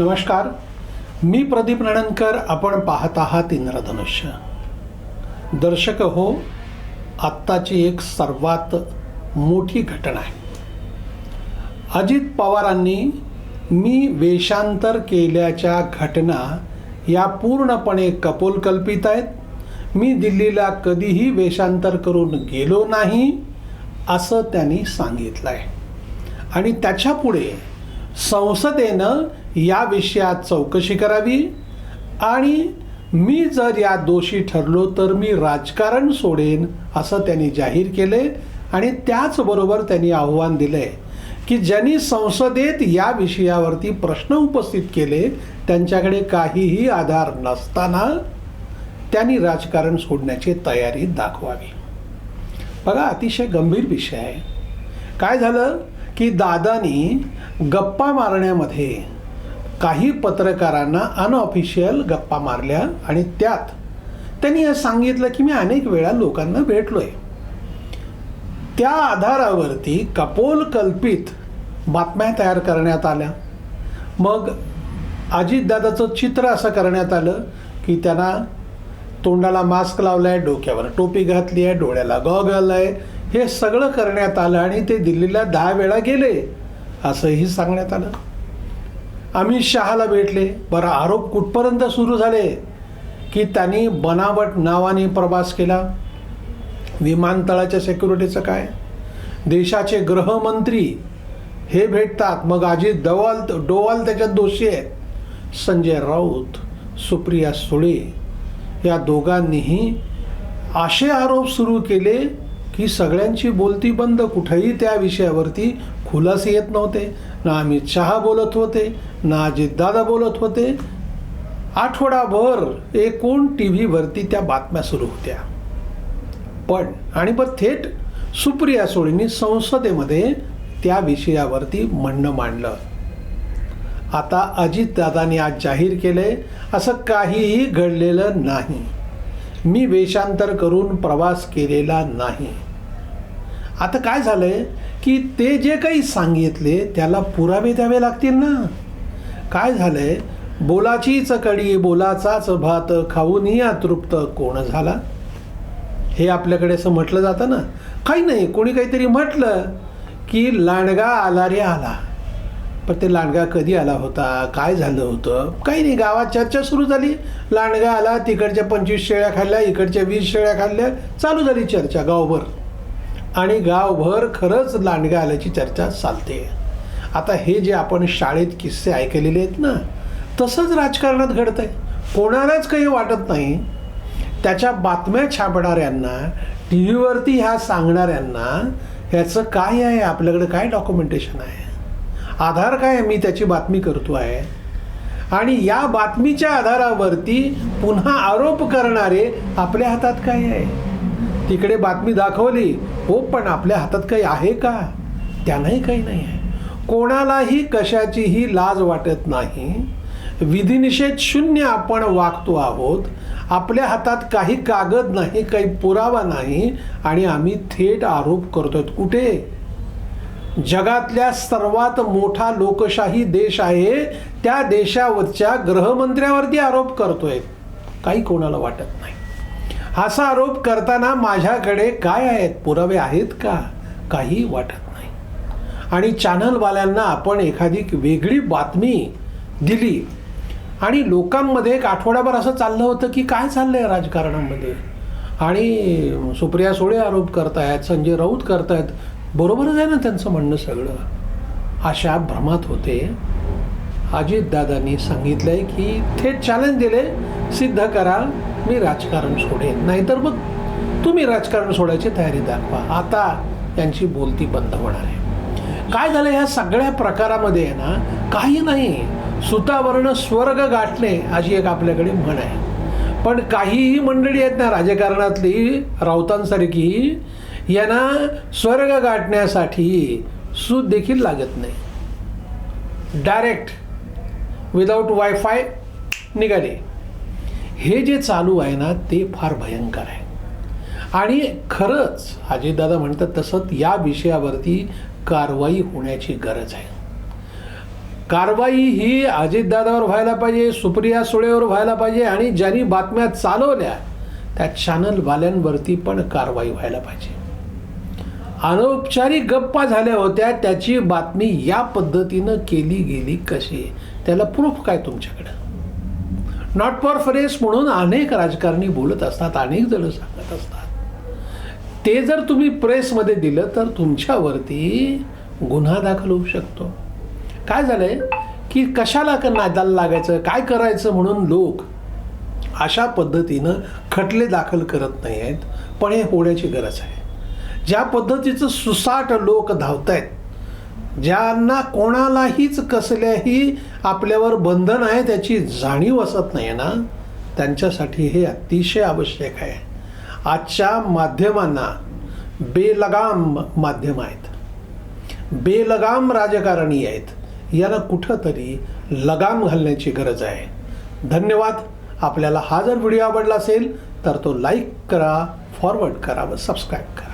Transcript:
नमस्कार. मी प्रदीप नणनकर आपण पाहत आहात इंद्रधनुष्य. दर्शक हो आत्ताची एक सर्वात मोठी घटना आहे. अजित पवारांनी मी वेषांतर केल्याच्या घटना या पूर्णपणे कपोलकल्पित आहेत. मी दिल्लीला कधीही वेषांतर करून गेलो नाही असं त्यांनी सांगितलं आहे आणि त्याच्यापुढे संसदेनं या विषयात चौकशी करावी. आणि मी जर या दोषी ठरलो तर मी राजकारण सोडेन असं त्यांनी जाहीर केले. आणि त्याचबरोबर त्यांनी आव्हान दिले की ज्यांनी संसदेत या विषयावरती प्रश्न उपस्थित केले त्यांच्याकडे काहीही आधार नसताना त्यांनी राजकारण सोडण्याची तयारी दाखवावी. बघा अतिशय गंभीर विषय आहे. काय झालं? की दादानी गप्पा मारण्यामध्ये काही पत्रकारांना अनऑफिशियल गप्पा मारल्या आणि त्यात त्यांनी हे सांगितलं की मी अनेक वेळा लोकांना भेटलोय. त्या आधारावरती कपोल कल्पित बातम्या तयार करण्यात आल्या. मग अजितदादाचं चित्र असं करण्यात आलं की त्यांना तोंडाला मास्क लावला आहे डोक्यावर टोपी घातली आहे डोळ्याला गॉगल आहे हे सगळं करण्यात आलं आणि ते दिल्लीला दहा वेळा गेले असंही सांगण्यात आलं. अमित शहाला भेटले. बरं आरोप कुठपर्यंत सुरू झाले? की त्यांनी बनावट नावाने प्रवास केला? विमानतळाच्या सिक्युरिटीचं काय? देशाचे गृहमंत्री हे भेटतात. मग अजित दवाल डोवाल त्याच्यात दोषी आहेत. संजय राऊत सुप्रिया सुळे या दोघांनीही असे आरोप सुरू केले की सगळ्यांची बोलती बंद. कुठेही त्या विषयावरती खुलासे येत नव्हते. ना अमित शहा बोलत होते ना अजितदादा बोलत होते. आठवडाभर एकूण टी व्हीवरती त्या बातम्या सुरू होत्या. पण आणि पण थेट सुप्रिया सोळींनी संसदेमध्ये त्या विषयावरती म्हणणं मांडलं. आता अजितदादांनी आज जाहीर केले असं काहीही घडलेलं नाही. मी वेषांतर करून प्रवास केलेला नाही. आता काय झालं आहे की ते जे काही सांगितले त्याला पुरावे द्यावे लागतील ना? काय झालं आहे बोलाचीच कडी बोलाचाच भात खाऊनही अतृप्त कोण झाला? हे आपल्याकडे असं म्हटलं जातं ना? काही नाही कोणी काहीतरी म्हटलं की लांडगा आला रे आला. पण ते लांडगा कधी आला होता? काय झालं होतं? काही नाही गावात चर्चा सुरू झाली. लांडगा आला तिकडच्या पंचवीस शेळ्या खाल्ल्या इकडच्या वीस शेळ्या खाल्ल्या चालू झाली चर्चा गावभर. आणि गावभर खरंच लांडगा आल्याची चर्चा चालते. आता हे जे आपण शाळेत किस्से ऐकलेले आहेत ना तसंच राजकारणात घडतंय. कोणालाच काही वाटत नाही. त्याच्या बातम्या छापणाऱ्यांना टी व्हीवरती ह्या सांगणाऱ्यांना ह्याचं काय आहे? आपल्याकडे काय डॉक्युमेंटेशन आहे? आधार काय आहे? मी त्याची बातमी करतो आहे. आणि या बातमीच्या आधारावरती पुन्हा आरोप करणारे आपल्या हातात काय आहे? तिकडे बातमी दाखवली हो पण आपल्या हातात काही आहे का? त्यांनाही काही नाही आहे. कोणालाही कशाचीही लाज वाटत नाही. विधिनिषेध शून्य आपण वागतो आहोत. आपल्या हातात काही कागद नाही काही पुरावा नाही आणि आम्ही थेट आरोप करतोय. कुठे? जगातल्या सर्वात मोठा लोकशाही देश आहे. त्या देशावरच्या गृहमंत्र्यावरती आरोप करतोय. काही कोणाला वाटत नाही. असा आरोप करताना माझ्याकडे काय आहेत? पुरावे आहेत का? काही वाटत नाही. आणि चॅनलवाल्यांना आपण एखादी वेगळी बातमी दिली आणि लोकांमध्ये एक आठवड्याभर असं चाललं होतं की काय चाललं आहे राजकारणामध्ये? आणि सुप्रिया सुळे आरोप करतायत संजय राऊत करतायत बरोबरच आहे ना त्यांचं म्हणणं सगळं? अशा भ्रमात होते. अजितदादांनी आहे की थेट चॅलेंज दिले सिद्ध करा मी राजकारण सोडेन. नाहीतर मग तुम्ही राजकारण सोडायची तयारी दाखवा. आता यांची बोलती बंद होणार आहे. काय झालं? ह्या सगळ्या प्रकारामध्ये आहे ना काही नाही. सुतावर्ण स्वर्ग गाठणे अशी एक आपल्याकडे म्हण आहे. पण काहीही मंडळी आहेत ना राजकारणातली राऊतांसारखी यांना स्वर्ग गाठण्यासाठी सूत देखील लागत नाही. डायरेक्ट विदाऊट वायफाय निघाले. हे जे चालू आहे ना ते फार भयंकर आहे. आणि खरंच अजितदादा म्हणतात तसंच या विषयावरती कारवाई होण्याची गरज आहे. कारवाई ही अजितदादावर व्हायला पाहिजे सुप्रिया सुळेवर व्हायला पाहिजे आणि ज्यांनी बातम्या चालवल्या त्या चॅनलवाल्यांवरती पण कारवाई व्हायला पाहिजे. अनौपचारिक गप्पा झाल्या होत्या त्याची बातमी या पद्धतीनं केली गेली कशी? त्याला प्रूफ काय तुमच्याकडं? नॉट फॉर फ्रेस म्हणून अनेक राजकारणी बोलत असतात अनेक जण सांगत असतात. ते जर तुम्ही प्रेसमध्ये दिलं तर तुमच्यावरती गुन्हा दाखल होऊ शकतो. काय झालंय? की कशाला का नादाला लागायचं काय करायचं म्हणून लोक अशा पद्धतीनं खटले दाखल करत नाही आहेत पण हे होण्याची गरज आहे. ज्या पद्धतीचं सुसाट लोक धावत आहेत ज्यांना कोणालाहीच कसल्याही आपल्यावर बंधन आहे त्याची जाणीव असत नाही ना? त्यांच्यासाठी हे अतिशय आवश्यक आहे. आजच्या माध्यमांना बेलगाम माध्यम आहेत. बेलगाम राजकारणी आहेत. यांना कुठंतरी लगाम घालण्याची गरज आहे. धन्यवाद. आपल्याला हा जर व्हिडिओ आवडला असेल तर तो लाईक करा फॉरवर्ड करा व सबस्क्राईब करा.